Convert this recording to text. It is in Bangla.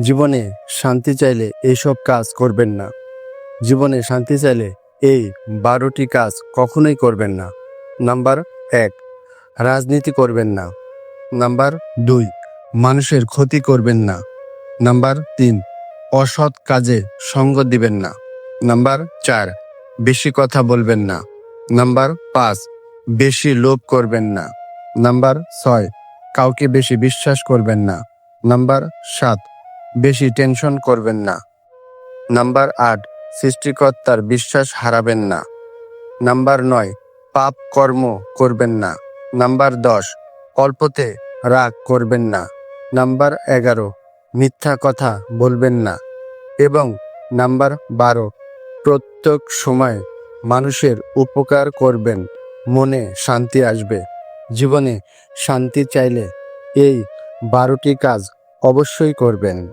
জীবনে শান্তি চাইলে এইসব কাজ করবেন না। জীবনে শান্তি চাইলে এই বারোটি কাজ কখনোই করবেন না। নাম্বার এক, রাজনীতি করবেন না। নাম্বার দুই, মানুষের ক্ষতি করবেন না। নাম্বার তিন, অসৎ কাজে সঙ্গ দিবেন না। নাম্বার চার, বেশি কথা বলবেন না। নাম্বার পাঁচ, বেশি লোভ করবেন না। নাম্বার ছয়, কাউকে বেশি বিশ্বাস করবেন না। নাম্বার সাত বেশি টেনশন করবেন না। নাম্বার আট, সৃষ্টিকর্তার বিশ্বাস হারাবেন না। নাম্বার নয়, পাপ কর্ম করবেন না। নাম্বার দশ, অল্পতে রাগ করবেন না। নাম্বার এগারো, মিথ্যা কথা বলবেন না। এবং নাম্বার বারো, প্রত্যেক সময় মানুষের উপকার করবেন। মনে শান্তি আসবে। জীবনে শান্তি চাইলে এই বারোটি কাজ অবশ্যই করবেন।